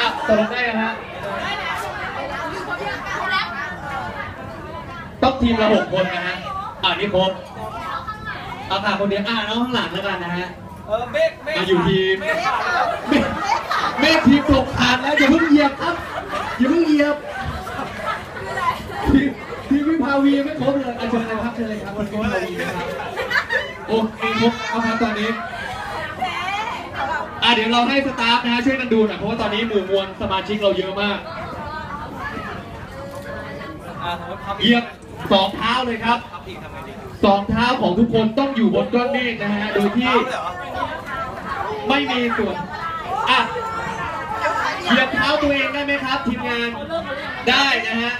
อะตกลงได้นะฮะต้องทีมละหกคนนะฮะอ่านี่ครบเอาค่ะคนเดียวอ่าน้องข้างหลังแล้วกันนะฮะเออเมฆเมฆมาอยู่ทีมเมฆขาดเมฆเมฆทีมตกผ่านแล้วอย่าเพิ่งเหยียบครับอย่าเพิ่งเหยียบทีมทีมวิภาวีไม่ครบเลยอะเชิญเลยครับเชิญเลยครับคุณวิภาวีนะครับโอเคครบเอาครับตอนนี้ อะเดี๋ยวเราให้สตาฟนะฮะช่วยกันดูหน่อยเพราะว่าตอนนี้หมู่มวลสมาชิกเราเยอะมากอ่าสมมติทำเหยียบสองเท้าเลยครับทำอีกทำไงดีสองเท้าของทุกคนต้องอยู่บนก้อนเมฆนะฮะโดยที่เท้าเลยเหรอไม่มีส่วนอะเหยียบเท้าตัวเองได้ไหมครับทีมงานได้นะฮะ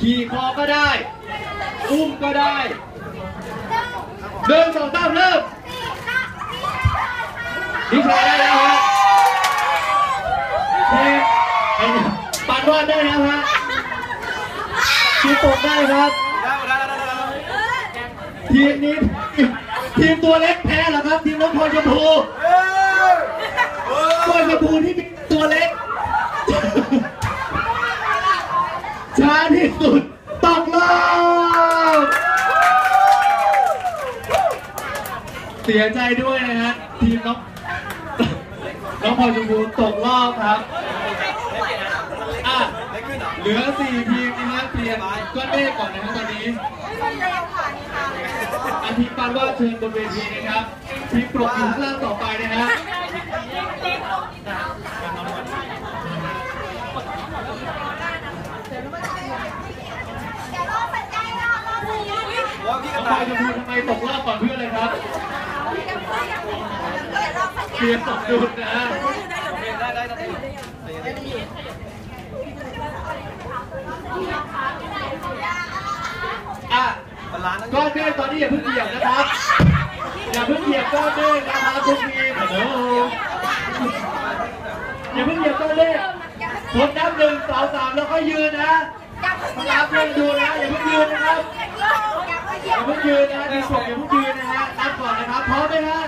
ขี่คอก็ได้ อุ้มก็ได้เดินสองสามเริ่มนิชาได้แล้วฮะเทปไอ้เนี่ยปานวาดได้แล้วฮะชีตกได้ครับ ทีมนี้ทีมตัวเล็กแพ้เหรอครับ ทีมน้องพลชมพูพลชมพูที่มีตัวเล็ก ช้าที่สุดตกรอบเสียใจด้วยนะฮะทีมน้องน้องพลชมพูตกรอบครับ เหรอเหลือสี่ทีมนะฮะเปลี่ยนก้อนเมฆก่อนนะฮะตอนนี้อาทีมปานว่าดเชิญบนเวทีนะครับทีมปลกอยู่ข้างล่างต่อไปนะฮะว่าพี่กน้ระองพลต่าอยยชมพูทำไมตกรอบก่อนเพื่อนเลยครับเปลี่ยนสมดุลนะฮะได้ได้ได้ได้ อะบาลานซ์ก้อนเมฆตอนนี้อย่าเพิ่งเหยียบนะครับ อย่าเพิ่งเหยียบก้อนเมฆนะครับทุกทีมโอ้โหอย่าเพิ่งเหยียบก้อนเมฆผมนับหนึ่งสองสามแล้วก็ยืนนะนับเล่นดูนะอย่าเพิ่งยืนนะครับอย่าเพิ่งยืนนะทีมผมอย่าเพิ่งยืนนะฮะนับก่อนนะครับพร้อมไหมฮะ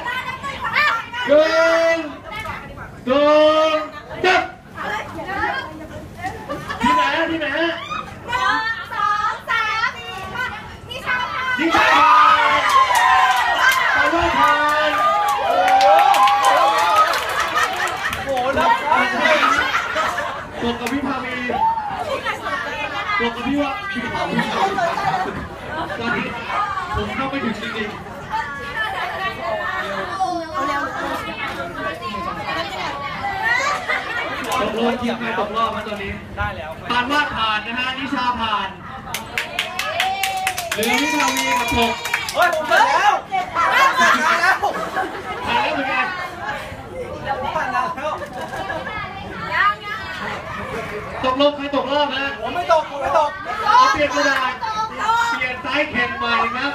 หนึ่งสองจับ ที่ไหนฮะที่ไหนฮะที่ไหนไปด้วยกันโอ้โหนับได้เลยตกกับพี่พาวีตกกับพี่ว่าพี่พาวีตอนนี้ผมเข้าไม่ถึงจริงๆ ตกรอบทีมใครตกรอบมาตอนนี้ ได้แล้วปานว่าดผ่านนะฮะนิชาผ่านเหลือพี่พาวีกับผมเฮ้ยผมผ่านแล้วผ่านแล้วผ่านแล้วเหมือนกันผมผ่านแล้วตกรอบใครตกรอบนะผมไม่ตกผมไม่ตกเอาเปลี่ยนกระดาษเปลี่ยนไซส์แข่งใหม่ครับ